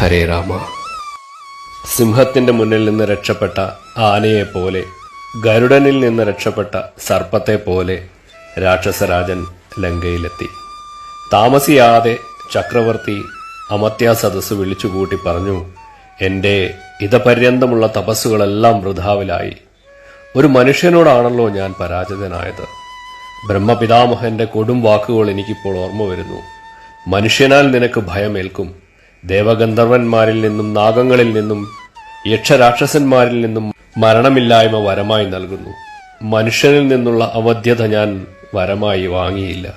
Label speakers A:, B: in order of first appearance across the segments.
A: ഹരേ രാമ. സിംഹത്തിന്റെ മുന്നിൽ നിന്ന് രക്ഷപ്പെട്ട ആനയെ പോലെ ഗരുഡനിൽ നിന്ന് രക്ഷപ്പെട്ട സർപ്പത്തെ പോലെ രാക്ഷസരാജൻ ലങ്കയിലെത്തി. താമസിയാതെ ചക്രവർത്തി അമത്യ സദസ് വിളിച്ചുകൂട്ടി പറഞ്ഞു എന്റെ ഇതപര്യന്തമുള്ള തപസ്സുകളെല്ലാം വൃഥാവിലായി. ഒരു മനുഷ്യനോടാണല്ലോ ഞാൻ പരാജിതനായത്. ബ്രഹ്മപിതാമഹന്റെ കൊടും വാക്കുകൾ എനിക്കിപ്പോൾ ഓർമ്മ വരുന്നു. മനുഷ്യനാൽ നിനക്ക് ഭയമേൽക്കും. ദേവഗന്ധർവന്മാരിൽ നിന്നും നാഗങ്ങളിൽ നിന്നും യക്ഷരാക്ഷസന്മാരിൽ നിന്നും മരണമില്ലായ്മ വരമായി നൽകുന്നു. മനുഷ്യനിൽ നിന്നുള്ള അവധ്യത ഞാൻ വരമായി വാങ്ങിയില്ല.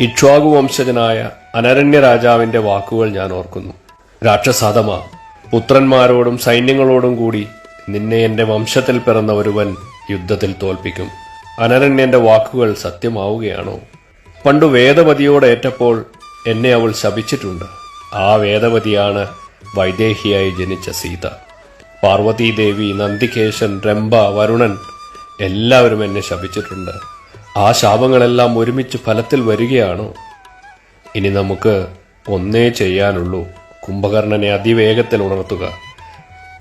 A: ഇക്ഷ്വാകു വംശജനായ അനരണ്യ രാജാവിന്റെ വാക്കുകൾ ഞാൻ ഓർക്കുന്നു. രാക്ഷസാധമ പുത്രന്മാരോടും സൈന്യങ്ങളോടും കൂടി നിന്നെ എന്റെ വംശത്തിൽ പിറന്ന ഒരുവൻ യുദ്ധത്തിൽ തോൽപ്പിക്കും. അനരണ്യന്റെ വാക്കുകൾ സത്യമാവുകയാണോ? പണ്ടു വേദവതിയോട് ഏറ്റപ്പോൾ എന്നെ അവൾ ശപിച്ചിട്ടുണ്ട്. ആ വേദവതിയാണ് വൈദേഹിയായി ജനിച്ച സീത. പാർവതീദേവി നന്ദികേശൻ രംഭ വരുണൻ എല്ലാവരും എന്നെ ശപിച്ചിട്ടുണ്ട്. ആ ശാപങ്ങളെല്ലാം ഒരുമിച്ച് ഫലത്തിൽ വരികയാണോ? ഇനി നമുക്ക് ഒന്നേ ചെയ്യാനുള്ളൂ. കുംഭകർണനെ അതിവേഗത്തിൽ ഉണർത്തുക.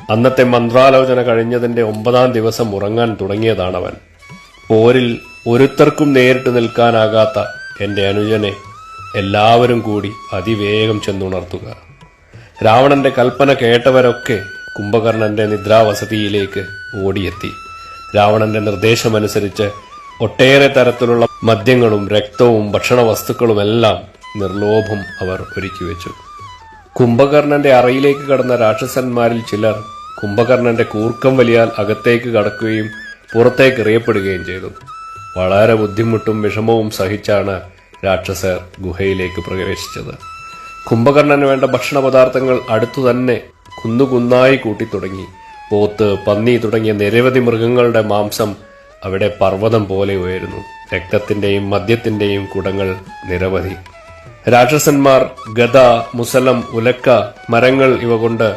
A: അന്നത്തെ മന്ത്രാലോചന കഴിഞ്ഞതിന്റെ ഒമ്പതാം ദിവസം ഉറങ്ങാൻ തുടങ്ങിയതാണവൻ. പോരിൽ ഒരുത്തർക്കും നേരിട്ട് നിൽക്കാനാകാത്ത എന്റെ അനുജനെ എല്ലാവരും കൂടി അതിവേഗം ചെന്നുണർത്തുക. രാവണന്റെ കൽപ്പന കേട്ടവരൊക്കെ കുംഭകർണന്റെ നിദ്രാവസതിയിലേക്ക് ഓടിയെത്തി. രാവണന്റെ നിർദ്ദേശമനുസരിച്ച് ഒട്ടേറെ തരത്തിലുള്ള മദ്യങ്ങളും രക്തവും ഭക്ഷണ വസ്തുക്കളുമെല്ലാം നിർലോഭം അവർ ഒരുക്കി വെച്ചു. കുംഭകർണന്റെ അറയിലേക്ക് കടന്ന രാക്ഷസന്മാരിൽ ചിലർ കുംഭകർണന്റെ കൂർക്കം വലിയാൽ അകത്തേക്ക് കടക്കുകയും പുറത്തേക്ക് എറിയപ്പെടുകയും ചെയ്തു. വളരെ ബുദ്ധിമുട്ടും വിഷമവും സഹിച്ചാണ് രാക്ഷസർ ഗുഹയിലേക്ക് പ്രവേശിച്ചത്. കുംഭകർണന് വേണ്ട ഭക്ഷണ പദാർത്ഥങ്ങൾ അടുത്തു തന്നെ കുന്നുകുന്നായി കൂട്ടിത്തുടങ്ങി. പോത്ത് പന്നി തുടങ്ങിയ നിരവധി മൃഗങ്ങളുടെ മാംസം അവിടെ പർവതം പോലെ ഉയരുന്നു. രക്തത്തിന്റെയും മദ്യത്തിന്റെയും കുടങ്ങൾ നിരവധി. രാക്ഷസന്മാർ ഗദ മുസലം ഉലക്ക മരങ്ങൾ ഇവ കൊണ്ട്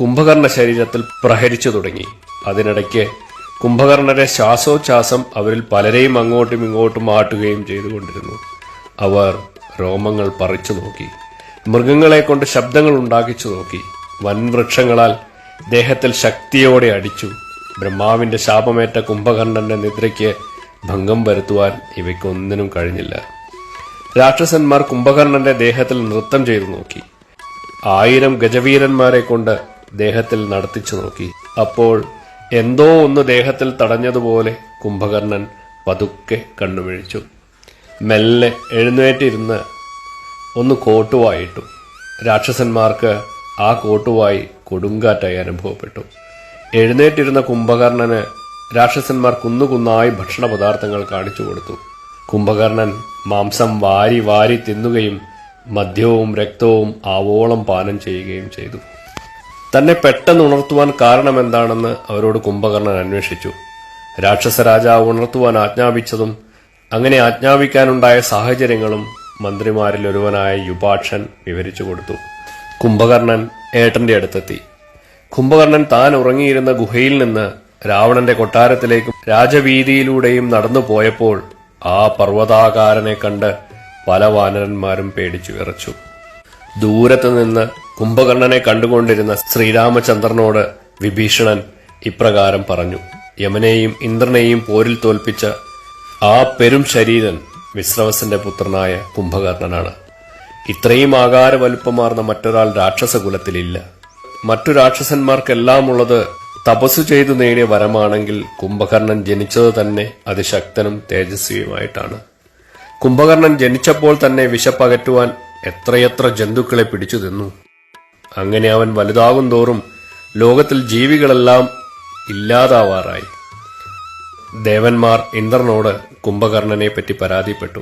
A: കുംഭകർണ ശരീരത്തിൽ പ്രഹരിച്ചു തുടങ്ങി. അതിനിടയ്ക്ക് കുംഭകർണരെ ശ്വാസോച്ഛ്വാസം അവരിൽ പലരെയും അങ്ങോട്ടും ഇങ്ങോട്ടും ആട്ടുകയും ചെയ്തുകൊണ്ടിരുന്നു. അവർ രോമങ്ങൾ പറിച്ചു നോക്കി. മൃഗങ്ങളെ കൊണ്ട് ശബ്ദങ്ങൾ ഉണ്ടാക്കിച്ചു നോക്കി. വൻവൃക്ഷങ്ങളാൽ ദേഹത്തിൽ ശക്തിയോടെ അടിച്ചു. ബ്രഹ്മാവിന്റെ ശാപമേറ്റ കുംഭകർണന്റെ നിദ്രയ്ക്ക് ഭംഗം വരുത്തുവാൻ ഇവയ്ക്കൊന്നിനും കഴിഞ്ഞില്ല. രാക്ഷസന്മാർ കുംഭകർണന്റെ ദേഹത്തിൽ നൃത്തം ചെയ്തു നോക്കി. ആയിരം ഗജവീരന്മാരെ കൊണ്ട് ദേഹത്തിൽ നടത്തിച്ചു നോക്കി. അപ്പോൾ എന്തോ ഒന്ന് ദേഹത്തിൽ തടഞ്ഞതുപോലെ കുംഭകർണൻ പതുക്കെ കണ്ണുമിഴിച്ചു മെല്ലെ എഴുന്നേറ്റിരുന്ന് ഒന്ന് കോട്ടുവായിട്ടു. രാക്ഷസന്മാർക്ക് ആ കോട്ടുവായി കൊടുങ്കാറ്റായി അനുഭവപ്പെട്ടു. എഴുന്നേറ്റിരുന്ന കുംഭകർണന് രാക്ഷസന്മാർ കുന്നുകുന്നായി ഭക്ഷണ പദാർത്ഥങ്ങൾ കാണിച്ചു കൊടുത്തു. കുംഭകർണൻ മാംസം വാരി വാരി തിന്നുകയും മദ്യവും രക്തവും ആവോളം പാനം ചെയ്യുകയും ചെയ്തു. തന്നെ പെട്ടെന്ന് ഉണർത്തുവാൻ കാരണമെന്താണെന്ന് അവരോട് കുംഭകർണൻ അന്വേഷിച്ചു. രാക്ഷസരാജാവ് ഉണർത്തുവാൻ ആജ്ഞാപിച്ചതും അങ്ങനെ ആജ്ഞാപിക്കാനുണ്ടായ സാഹചര്യങ്ങളും മന്ത്രിമാരിൽ ഒരുവനായ യുപാക്ഷൻ വിവരിച്ചു കൊടുത്തു. കുംഭകർണൻ ഏട്ടന്റെ അടുത്തെത്തി. കുംഭകർണൻ താൻ ഉറങ്ങിയിരുന്ന ഗുഹയിൽ നിന്ന് രാവണന്റെ കൊട്ടാരത്തിലേക്കും രാജവീതിയിലൂടെയും നടന്നു പോയപ്പോൾ ആ പർവതാകാരനെ കണ്ട് പല വാനരന്മാരും പേടിച്ചു വിറച്ചു. ദൂരത്ത് നിന്ന് കുംഭകർണനെ കണ്ടുകൊണ്ടിരുന്ന ശ്രീരാമചന്ദ്രനോട് വിഭീഷണൻ ഇപ്രകാരം പറഞ്ഞു. യമനെയും ഇന്ദ്രനെയും പോരിൽ തോൽപ്പിച്ച ആ പെരും ശരീരൻ വിശ്രവസന്റെ പുത്രനായ കുംഭകർണനാണ്. ഇത്രയും ആകാര വലുപ്പമാർന്ന മറ്റൊരാൾ രാക്ഷസകുലത്തിലില്ല. മറ്റു രാക്ഷസന്മാർക്കെല്ലാം ഉള്ളത് തപസ്സു ചെയ്തു നേടിയ വരമാണെങ്കിൽ കുംഭകർണൻ ജനിച്ചത് തന്നെ അതിശക്തനും തേജസ്വിയുമായിട്ടാണ്. കുംഭകർണൻ ജനിച്ചപ്പോൾ തന്നെ വിശപ്പകറ്റുവാൻ എത്രയെത്ര ജന്തുക്കളെ പിടിച്ചു തിന്നു. അങ്ങനെ അവൻ വലുതാകും തോറും ലോകത്തിൽ ജീവികളെല്ലാം ഇല്ലാതാവാറായി. ദേവന്മാർ ഇന്ദ്രനോട് കുംഭകർണനെ പറ്റി പരാതിപ്പെട്ടു.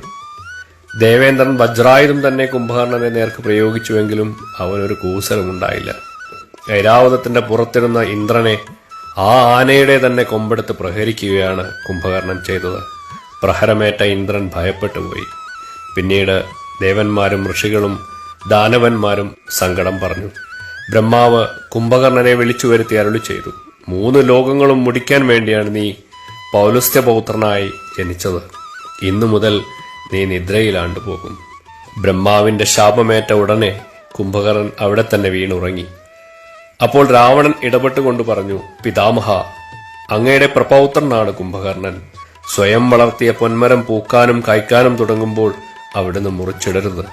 A: ദേവേന്ദ്രൻ വജ്രായുധം തന്നെ കുംഭകർണനെ നേർക്ക് പ്രയോഗിച്ചുവെങ്കിലും അവനൊരു കൂസലമുണ്ടായില്ല. ഐരാവതത്തിന്റെ പുറത്തിരുന്ന ഇന്ദ്രനെ ആ ആനയുടെ തന്നെ കൊമ്പെടുത്ത് പ്രഹരിക്കുകയാണ് കുംഭകർണൻ ചെയ്തത്. പ്രഹരമേറ്റ ഇന്ദ്രൻ ഭയപ്പെട്ടുപോയി. പിന്നീട് ദേവന്മാരും ഋഷികളും ദാനവന്മാരും സങ്കടം പറഞ്ഞു. ബ്രഹ്മാവ് കുംഭകർണനെ വിളിച്ചു വരുത്തി അരുളി ചെയ്തു മൂന്ന് ലോകങ്ങളും മുടിക്കാൻ വേണ്ടിയാണ് നീ പൗലുസ്ത്യപൗത്രനായി ജനിച്ചത്. ഇന്നു മുതൽ നീ നിദ്രയിലാണ്ടു പോകും ബ്രഹ്മാവിന്റെ ശാപമേറ്റ ഉടനെ കുംഭകരൻ അവിടെ തന്നെ വീണുറങ്ങി. അപ്പോൾ രാവണൻ ഇടപെട്ടുകൊണ്ട് പറഞ്ഞു പിതാമഹ അങ്ങയുടെ പ്രപൗത്രനാണ് കുംഭകർണൻ. സ്വയം വളർത്തിയ പൊന്മരം പൂക്കാനും കായ്ക്കാനും തുടങ്ങുമ്പോൾ അവിടുന്ന് മുറിച്ചിടരുത്.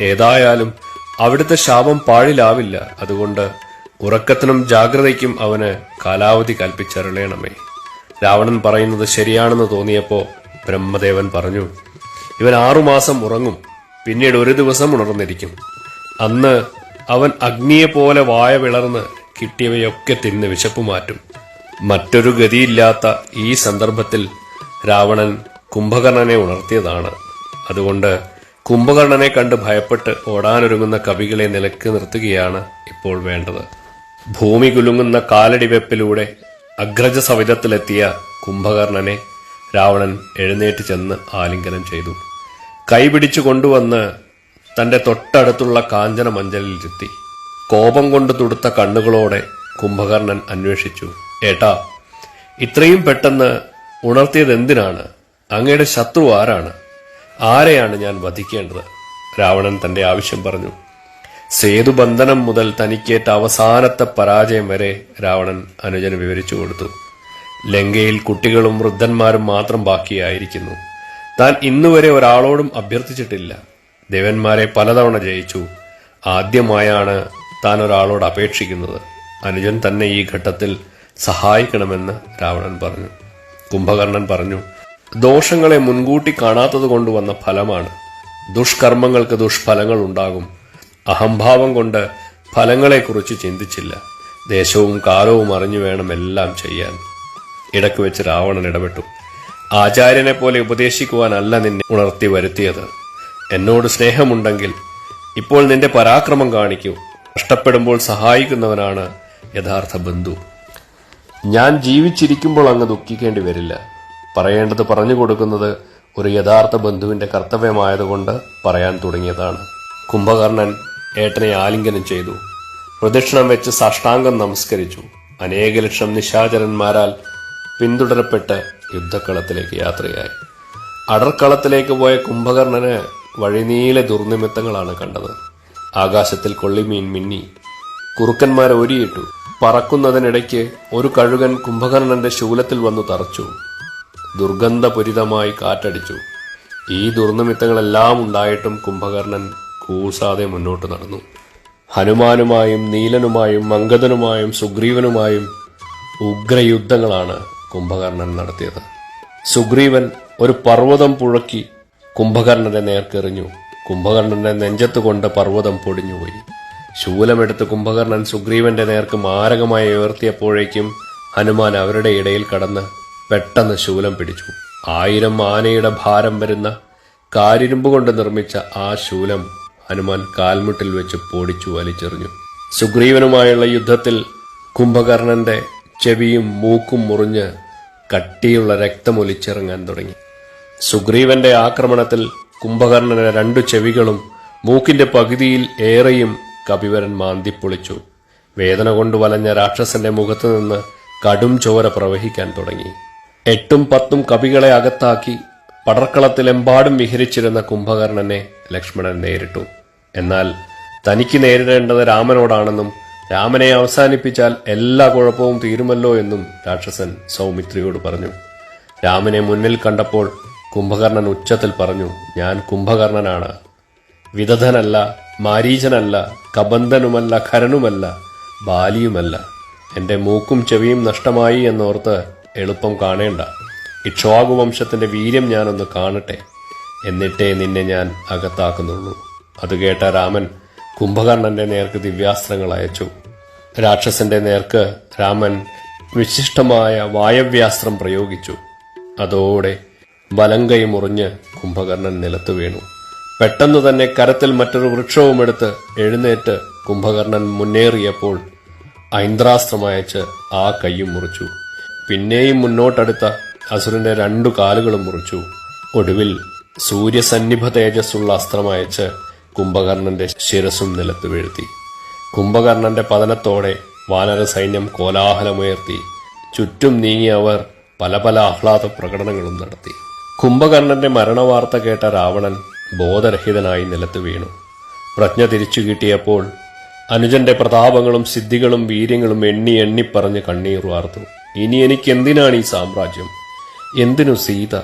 A: ഏതായാലും അവിടുത്തെ ശാപം പാഴിലാവില്ല. അതുകൊണ്ട് ഉറക്കത്തിനും ജാഗ്രതയ്ക്കും അവന് കാലാവധി കൽപ്പിച്ചരുളേണമേ. രാവണൻ പറയുന്നത് ശരിയാണെന്ന് തോന്നിയപ്പോ ബ്രഹ്മദേവൻ പറഞ്ഞു ഇവൻ ആറുമാസം ഉറങ്ങും പിന്നീട് ഒരു ദിവസം ഉണർന്നിരിക്കും. അന്ന് അവൻ അഗ്നിയെപ്പോലെ വായ വിളർന്ന് കിട്ടിയവയൊക്കെ തിന്ന് വിശപ്പ് മാറ്റും. മറ്റൊരു ഗതിയില്ലാത്ത ഈ സന്ദർഭത്തിൽ രാവണൻ കുംഭകർണനെ ഉണർത്തിയതാണ്. അതുകൊണ്ട് കുംഭകർണനെ കണ്ട് ഭയപ്പെട്ട് ഓടാനൊരുങ്ങുന്ന കവികളെ നിലയ്ക്ക് നിർത്തുകയാണ് ഇപ്പോൾ വേണ്ടത്. ഭൂമി കുലുങ്ങുന്ന കാലടി വെപ്പിലൂടെ അഗ്രജ സവിധത്തിലെത്തിയ കുംഭകർണനെ രാവണൻ എഴുന്നേറ്റ് ചെന്ന് ആലിംഗനം ചെയ്തു. കൈപിടിച്ചു കൊണ്ടുവന്ന് തന്റെ തൊട്ടടുത്തുള്ള കാഞ്ചന മഞ്ചലിലിരുത്തി കോപം കൊണ്ട് തുടുത്ത കണ്ണുകളോടെ കുംഭകർണൻ അന്വേഷിച്ചു. ഏട്ടാ ഇത്രയും പെട്ടെന്ന് ഉണർത്തിയത് എന്തിനാണ് അങ്ങയുടെ ശത്രു ആരാണ്? ആരെയാണ് ഞാൻ വധിക്കേണ്ടത്? രാവണൻ തന്റെ ആവശ്യം പറഞ്ഞു. സേതുബന്ധനം മുതൽ തനിക്കേറ്റ അവസാനത്തെ പരാജയം വരെ രാവണൻ അനുജന് വിവരിച്ചു കൊടുത്തു. ലങ്കയിൽ കുട്ടികളും വൃദ്ധന്മാരും മാത്രം ബാക്കിയായിരിക്കുന്നു. താൻ ഇന്നുവരെ ഒരാളോടും അഭ്യർത്ഥിച്ചിട്ടില്ല. ദേവന്മാരെ പലതവണ ജയിച്ചു. ആദ്യമായാണ് താൻ ഒരാളോട് അപേക്ഷിക്കുന്നത്. അനുജൻ തന്നെ ഈ ഘട്ടത്തിൽ സഹായിക്കണമെന്ന് രാവണൻ പറഞ്ഞു. കുംഭകർണൻ പറഞ്ഞു ദോഷങ്ങളെ മുൻകൂട്ടി കാണാത്തത് കൊണ്ടുവന്ന ഫലമാണ്. ദുഷ്കർമ്മങ്ങൾക്ക് ദുഷ്ഫലങ്ങൾ ഉണ്ടാകും. അഹംഭാവം കൊണ്ട് ഫലങ്ങളെക്കുറിച്ച് ചിന്തിച്ചില്ല. ദേശവും കാലവും അറിഞ്ഞു വേണം എല്ലാം ചെയ്യാൻ. ഇടയ്ക്ക് വെച്ച് രാവണൻ ഇടപെട്ടു. ആചാര്യനെ പോലെ ഉപദേശിക്കുവാനല്ല നിന്നെ ഉണർത്തി വരുത്തിയത്. എന്നോട് സ്നേഹമുണ്ടെങ്കിൽ ഇപ്പോൾ നിന്റെ പരാക്രമം കാണിക്കൂ. കഷ്ടപ്പെടുമ്പോൾ സഹായിക്കുന്നവനാണ് യഥാർത്ഥ ബന്ധു. ഞാൻ ജീവിച്ചിരിക്കുമ്പോൾ അങ്ങ് ദുഃഖിക്കേണ്ടി വരില്ല. പറയേണ്ടത് പറഞ്ഞു കൊടുക്കുന്നത് ഒരു യഥാർത്ഥ ബന്ധുവിന്റെ കർത്തവ്യമായതുകൊണ്ട് പറയാൻ തുടങ്ങിയതാണ്. കുംഭകർണൻ ഏട്ടനെ ആലിംഗനം ചെയ്തു. പ്രദക്ഷിണം വെച്ച് സാഷ്ടാംഗം നമസ്കരിച്ചു. അനേക ലക്ഷം നിശാചരന്മാരാൽ പിന്തുടരപ്പെട്ട് യുദ്ധക്കളത്തിലേക്ക് യാത്രയായി. അടർക്കളത്തിലേക്ക് പോയ കുംഭകർണന് വഴിനീളെ ദുർനിമിത്തങ്ങളാണ് കണ്ടത്. ആകാശത്തിൽ കൊള്ളിമീൻ മിന്നി. കുറുക്കന്മാർ ഒരിയിട്ടു. പറക്കുന്നതിനിടയ്ക്ക് ഒരു കഴുകൻ കുംഭകർണന്റെ ശൂലത്തിൽ വന്നു തറച്ചു. ദുർഗന്ധപുരിതമായി കാറ്റടിച്ചു. ഈ ദുർനിമിത്തങ്ങളെല്ലാം ഉണ്ടായിട്ടും കുംഭകർണൻ കൂസാതെ മുന്നോട്ട് നടന്നു. ഹനുമാനുമായും നീലനുമായും മങ്കതനുമായും സുഗ്രീവനുമായും ഉഗ്രയുദ്ധങ്ങളാണ് കുംഭകർണൻ നടത്തിയത്. സുഗ്രീവൻ ഒരു പർവതം പുഴക്കി കുംഭകർണന്റെ നേർക്കെറിഞ്ഞു. കുംഭകർണന്റെ നെഞ്ചത്ത് കൊണ്ട് പർവതം പൊടിഞ്ഞുപോയി. ശൂലമെടുത്ത് കുംഭകർണൻ സുഗ്രീവന്റെ നേർക്ക് മാരകമായി ഉയർത്തിയപ്പോഴേക്കും ഹനുമാൻ അവരുടെ ഇടയിൽ കടന്ന് പെട്ടെന്ന് ശൂലം പിടിച്ചു. ആയിരം ആനയുടെ ഭാരം വരുന്ന കാരിരുമ്പ് കൊണ്ട് നിർമ്മിച്ച ആ ശൂലം ഹനുമാൻ കാൽമുട്ടിൽ വെച്ച് പൊടിച്ചു വലിച്ചെറിഞ്ഞു. സുഗ്രീവനുമായുള്ള യുദ്ധത്തിൽ കുംഭകർണന്റെ ചെവിയും മൂക്കും മുറിഞ്ഞ് കട്ടിയുള്ള രക്തമൊലിച്ചിറങ്ങാൻ തുടങ്ങി. സുഗ്രീവന്റെ ആക്രമണത്തിൽ കുംഭകർണന്റെ രണ്ടു ചെവികളും മൂക്കിന്റെ പകുതിയിൽ ഏറെയും കപിവരൻ മാന്തിപ്പൊളിച്ചു. വേദന കൊണ്ട് വലഞ്ഞ രാക്ഷസന്റെ മുഖത്തു നിന്ന് കടും ചോര പ്രവഹിക്കാൻ തുടങ്ങി. എട്ടും പത്തും കവികളെ അകത്താക്കി പടർക്കളത്തിലെമ്പാടും വിഹരിച്ചിരുന്ന കുംഭകർണനെ ലക്ഷ്മണൻ നേരിട്ടു. എന്നാൽ തനിക്ക് നേരിടേണ്ടത് രാമനോടാണെന്നും രാമനെ അവസാനിപ്പിച്ചാൽ എല്ലാ കുഴപ്പവും തീരുമല്ലോ എന്നും രാക്ഷസൻ സൗമിത്രിയോട് പറഞ്ഞു. രാമനെ മുന്നിൽ കണ്ടപ്പോൾ കുംഭകർണൻ ഉച്ചത്തിൽ പറഞ്ഞു ഞാൻ കുംഭകർണനാണ്. വിദധനല്ല മാരീചനല്ല കബന്ധനുമല്ല ഖരനുമല്ല ബാലിയുമല്ല. എന്റെ മൂക്കും ചെവിയും നഷ്ടമായി എന്നോർത്ത് എളുപ്പം കാണേണ്ട. ഇക്ഷ്വാകു വംശത്തിന്റെ വീര്യം ഞാനൊന്ന് കാണട്ടെ. എന്നിട്ടേ നിന്നെ ഞാൻ അകത്താക്കുന്നുള്ളൂ. അത് കേട്ട രാമൻ കുംഭകർണന്റെ നേർക്ക് ദിവ്യാസ്ത്രങ്ങൾ അയച്ചു. രാക്ഷസന്റെ നേർക്ക് രാമൻ വിശിഷ്ടമായ വായവ്യാസ്ത്രം പ്രയോഗിച്ചു. അതോടെ വലങ്കൈ മുറിഞ്ഞ് കുംഭകർണൻ നിലത്ത് വീണു. പെട്ടെന്ന് തന്നെ കരത്തിൽ മറ്റൊരു വൃക്ഷവും എടുത്ത് എഴുന്നേറ്റ് കുംഭകർണൻ മുന്നേറിയപ്പോൾ ഐന്ദ്രാസ്ത്രമയച്ച് ആ കൈയും മുറിച്ചു. പിന്നെയും മുന്നോട്ടടുത്ത അസുരന്റെ രണ്ടു കാലുകളും മുറിച്ചു. ഒടുവിൽ സൂര്യസന്നിഭ തേജസ്സുള്ള അസ്ത്രമയച്ച് കുംഭകർണന്റെ ശിരസും നിലത്ത് വീഴ്ത്തി. കുംഭകർണന്റെ പതനത്തോടെ വാനര സൈന്യം കോലാഹലമുയർത്തി. ചുറ്റും നീങ്ങി അവർ പല പല ആഹ്ലാദ പ്രകടനങ്ങളും നടത്തി. കുംഭകർണന്റെ മരണവാർത്ത കേട്ട രാവണൻ ബോധരഹിതനായി നിലത്ത് വീണു. പ്രജ്ഞ തിരിച്ചു കിട്ടിയപ്പോൾ അനുജന്റെ പ്രതാപങ്ങളും സിദ്ധികളും വീര്യങ്ങളും എണ്ണി എണ്ണി പറഞ്ഞ് കണ്ണീർ വാർത്തു. ഇനി എനിക്ക് എന്തിനാണ് ഈ സാമ്രാജ്യം? എന്തിനു സീത?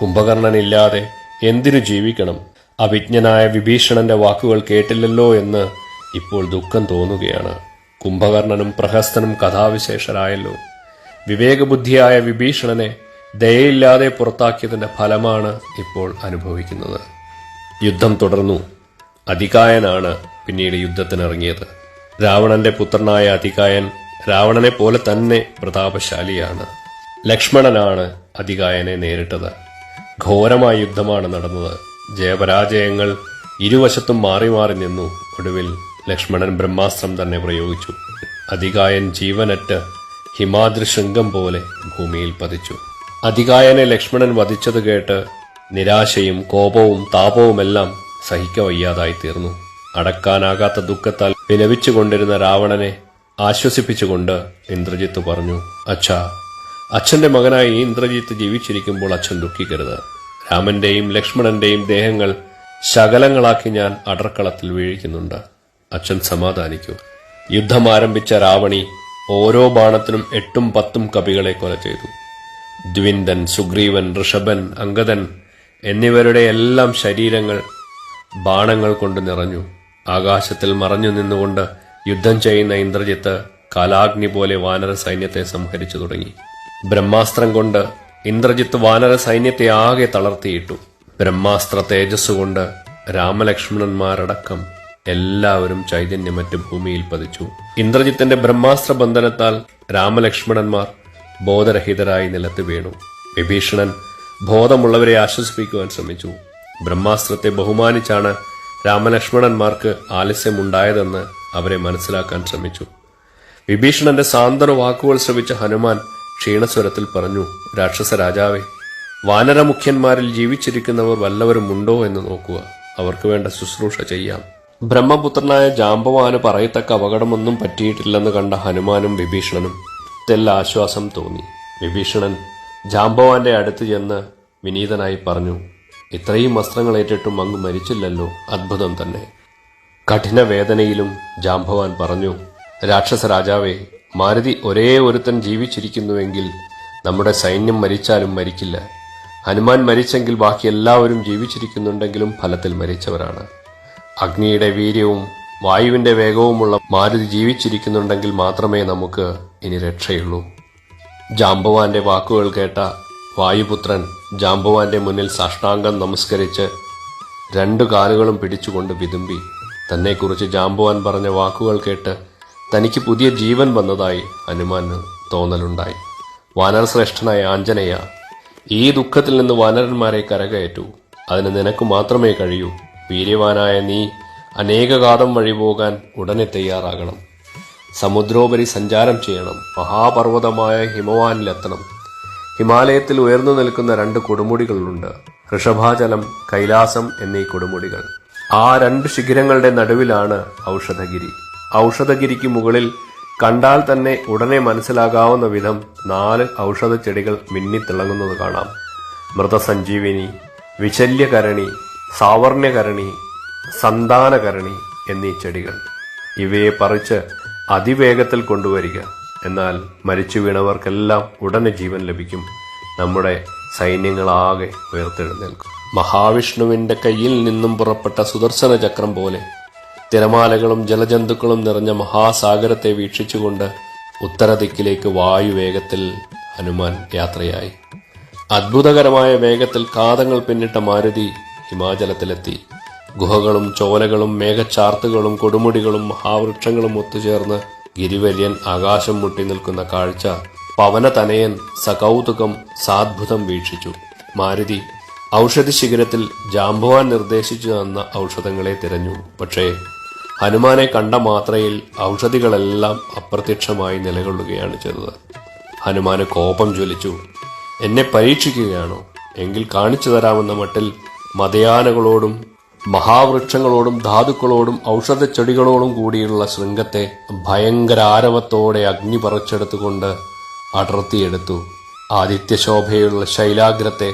A: കുംഭകർണനില്ലാതെ എന്തിനു ജീവിക്കണം? അവിജ്ഞനായ വിഭീഷണന്റെ വാക്കുകൾ കേട്ടില്ലല്ലോ എന്ന് ഇപ്പോൾ ദുഃഖം തോന്നുകയാണ്. കുംഭകർണനും പ്രഹസ്തനും കഥാവിശേഷരായല്ലോ. വിവേകബുദ്ധിയായ വിഭീഷണനെ ദയയില്ലാതെ പുറത്താക്കിയതിന്റെ ഫലമാണ് ഇപ്പോൾ അനുഭവിക്കുന്നത്. യുദ്ധം തുടർന്നു. അതികായനാണ് പിന്നീട് യുദ്ധത്തിനിറങ്ങിയത്. രാവണന്റെ പുത്രനായ അതികായൻ രാവണനെ പോലെ തന്നെ പ്രതാപശാലിയാണ്. ലക്ഷ്മണനാണ് അതികായനെ നേരിട്ടത്. ഘോരമായ യുദ്ധമാണ് നടന്നത്. ജയപരാജയങ്ങൾ ഇരുവശത്തും മാറി മാറി നിന്നു. ഒടുവിൽ ലക്ഷ്മണൻ ബ്രഹ്മാസ്ത്രം തന്നെ പ്രയോഗിച്ചു. അതികായൻ ജീവനറ്റ് ഹിമാദ്രി ശൃംഗം പോലെ ഭൂമിയിൽ പതിച്ചു. അതികായനെ ലക്ഷ്മണൻ വധിച്ചത് കേട്ട് നിരാശയും കോപവും താപവുമെല്ലാം സഹിക്കവയ്യാതായി തീർന്നു. അടക്കാനാകാത്ത ദുഃഖത്താൽ വിലപിച്ചുകൊണ്ടിരുന്ന രാവണനെ ആശ്വസിപ്പിച്ചുകൊണ്ട് ഇന്ദ്രജിത്ത് പറഞ്ഞു അച്ഛാ അച്ഛന്റെ മകനായി ഇന്ദ്രജിത്ത് ജീവിച്ചിരിക്കുമ്പോൾ അച്ഛൻ ദുഃഖിക്കരുത്. രാമന്റെയും ലക്ഷ്മണന്റെയും ദേഹങ്ങൾ ശകലങ്ങളാക്കി ഞാൻ അടർക്കളത്തിൽ വീഴിക്കുന്നുണ്ട്. അച്ഛൻ സമാധാനിക്കൂ. യുദ്ധം ആരംഭിച്ച രാവണി ഓരോ ബാണത്തിനും എട്ടും പത്തും കപികളെ കൊല ചെയ്തു. ദ്വിന്ദൻ സുഗ്രീവൻ ഋഷഭൻ അങ്കദൻ എന്നിവരുടെ എല്ലാം ശരീരങ്ങൾ ബാണങ്ങൾ കൊണ്ട് നിറഞ്ഞു. ആകാശത്തിൽ മറഞ്ഞു നിന്നുകൊണ്ട് യുദ്ധം ചെയ്യുന്ന ഇന്ദ്രജിത്ത് കാലാഗ്നി പോലെ വാനര സൈന്യത്തെ സംഹരിച്ചു തുടങ്ങി. ബ്രഹ്മാസ്ത്രം കൊണ്ട് ഇന്ദ്രജിത്ത് വാനര സൈന്യത്തെ ആകെ തളർത്തിയിട്ടു. ബ്രഹ്മാസ്ത്ര തേജസ് കൊണ്ട് രാമലക്ഷ്മണന്മാരടക്കം എല്ലാവരും ചൈതന്യമറ്റ് ഭൂമിയിൽ പതിച്ചു. ഇന്ദ്രജിത്തിന്റെ ബ്രഹ്മാസ്ത്ര ബന്ധനത്താൽ രാമലക്ഷ്മണന്മാർ ബോധരഹിതരായി നിലത്ത് വീണു. വിഭീഷണൻ ബോധമുള്ളവരെ ആശ്വസിപ്പിക്കുവാൻ ശ്രമിച്ചു. ബ്രഹ്മാസ്ത്രത്തെ ബഹുമാനിച്ചാണ് രാമലക്ഷ്മണന്മാർക്ക് ആലസ്യമുണ്ടായതെന്ന് അവരെ മനസ്സിലാക്കാൻ ശ്രമിച്ചു. വിഭീഷണന്റെ സാന്ത്വന വാക്കുകൾ ശ്രമിച്ച ഹനുമാൻ ക്ഷീണസ്വരത്തിൽ പറഞ്ഞു രാക്ഷസ രാജാവേ വാനരമുഖ്യന്മാരിൽ ജീവിച്ചിരിക്കുന്നവർ വല്ലവരുമുണ്ടോ എന്ന് നോക്കുക. അവർക്ക് വേണ്ട ശുശ്രൂഷ ചെയ്യാം. ബ്രഹ്മപുത്രനായ ജാമ്പവാന് പറയത്തക്ക അപകടമൊന്നും പറ്റിയിട്ടില്ലെന്ന് കണ്ട ഹനുമാനും വിഭീഷണനും തെല്ല ആശ്വാസം തോന്നി. വിഭീഷണൻ ജാമ്പവാന്റെ അടുത്ത് ചെന്ന് വിനീതനായി പറഞ്ഞു ഇത്രയും വസ്ത്രങ്ങൾ ഏറ്റിട്ടും അങ്ങ് മരിച്ചില്ലല്ലോ അത്ഭുതം തന്നെ. കഠിന വേദനയിലും ജാംഭവാൻ പറഞ്ഞു രാക്ഷസ രാജാവേ മാരുതി ഒരേ ഒരുത്തൻ ജീവിച്ചിരിക്കുന്നുവെങ്കിൽ നമ്മുടെ സൈന്യം മരിച്ചാലും മരിക്കില്ല. ഹനുമാൻ മരിച്ചെങ്കിൽ ബാക്കി എല്ലാവരും ജീവിച്ചിരിക്കുന്നുണ്ടെങ്കിലും ഫലത്തിൽ മരിച്ചവരാണ്. അഗ്നിയുടെ വീര്യവും വായുവിന്റെ വേഗവുമുള്ള മാരുതി ജീവിച്ചിരിക്കുന്നുണ്ടെങ്കിൽ മാത്രമേ നമുക്ക് ഇനി രക്ഷയുള്ളൂ. ജാംബവാന്റെ വാക്കുകൾ കേട്ട വായുപുത്രൻ ജാംബവാന്റെ മുന്നിൽ സാഷ്ടാംഗം നമസ്കരിച്ച് രണ്ടു കാലുകളും പിടിച്ചുകൊണ്ട് വിതുമ്പി. തന്നെക്കുറിച്ച് ജാംബവാൻ പറഞ്ഞ വാക്കുകൾ കേട്ട് തനിക്ക് പുതിയ ജീവൻ വന്നതായി ഹനുമാന് തോന്നലുണ്ടായി. വാനരശ്രേഷ്ഠനായ ആഞ്ജനേയ ഈ ദുഃഖത്തിൽ നിന്ന് വാനരന്മാരെ കരകയറ്റൂ. അതിന് നിനക്ക് മാത്രമേ കഴിയൂ. വീര്യവാനായ നീ അനേകഘാതം വഴി പോകാൻ ഉടനെ തയ്യാറാകണം. സമുദ്രോപരി സഞ്ചാരം ചെയ്യണം. മഹാപർവതമായ ഹിമവാനിലെത്തണം. ഹിമാലയത്തിൽ ഉയർന്നു നിൽക്കുന്ന രണ്ട് കൊടുമുടികളുണ്ട്. ഋഷഭാചലം കൈലാസം എന്നീ കൊടുമുടികൾ. ആ രണ്ട് ശിഖരങ്ങളുടെ നടുവിലാണ് ഔഷധഗിരി. ഔഷധഗിരിക്ക് മുകളിൽ കണ്ടാൽ തന്നെ ഉടനെ മനസ്സിലാകാവുന്ന വിധം നാല് ഔഷധ ചെടികൾ മിന്നിത്തിളങ്ങുന്നത് കാണാം. മൃതസഞ്ജീവിനി വിശല്യകരണി സാവർണ്യകരണി സന്താനകരണി എന്നീ ചെടികൾ. ഇവയെ പറിച്ച് അതിവേഗത്തിൽ കൊണ്ടുവരിക. എന്നാൽ മരിച്ചു വീണവർക്കെല്ലാം ഉടനെ ജീവൻ ലഭിക്കും. നമ്മുടെ സൈന്യങ്ങളാകെ ഉയർത്തെഴുന്നേൽക്കും. മഹാവിഷ്ണുവിന്റെ കയ്യിൽ നിന്നും പുറപ്പെട്ട സുദർശന ചക്രം പോലെ തിരമാലകളും ജലജന്തുക്കളും നിറഞ്ഞ മഹാസാഗരത്തെ വീക്ഷിച്ചുകൊണ്ട് ഉത്തരദിക്കിലേക്ക് വായുവേഗത്തിൽ ഹനുമാൻ യാത്രയായി. അത്ഭുതകരമായ വേഗത്തിൽ കാതങ്ങൾ പിന്നിട്ട മാരുതി ഹിമാചലത്തിലെത്തി. ഗുഹകളും ചോലകളും മേഘച്ചാർത്തുകളും കൊടുമുടികളും മഹാവൃക്ഷങ്ങളും ഒത്തുചേർന്ന് ഗിരിവര്യൻ ആകാശം മുട്ടി നിൽക്കുന്ന കാഴ്ച പവനതനയൻ സകൗതുകം സാദ്ഭുതം വീക്ഷിച്ചു. മാരുതി ഔഷധ ശിഖരത്തിൽ ജാംബുവാൻ നിർദ്ദേശിച്ചു തന്ന ഔഷധങ്ങളെ തിരഞ്ഞു. പക്ഷേ ഹനുമാനെ കണ്ട മാത്രയിൽ ഔഷധികളെല്ലാം അപ്രത്യക്ഷമായി നിലകൊള്ളുകയാണ് ചെയ്തത്. ഹനുമാന് കോപം ജ്വലിച്ചു. എന്നെ പരീക്ഷിക്കുകയാണോ? എങ്കിൽ കാണിച്ചു തരാമെന്ന മട്ടിൽ മതയാനകളോടും മഹാവൃക്ഷങ്ങളോടും ധാതുക്കളോടും ഔഷധച്ചെടികളോടും കൂടിയുള്ള ശൃംഗത്തെ ഭയങ്കര ആരവത്തോടെ അഗ്നി പറിച്ചെടുത്തുകൊണ്ട് അടർത്തിയെടുത്തു. ആദിത്യശോഭയുള്ള ശൈലാഗ്രത്തെ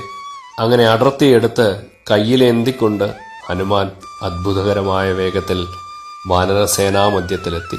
A: അങ്ങനെ അടർത്തിയെടുത്ത് കയ്യിലേന്തിക്കൊണ്ട് ഹനുമാൻ അത്ഭുതകരമായ വേഗത്തിൽ വാനരസേനാമധ്യത്തിലെത്തി.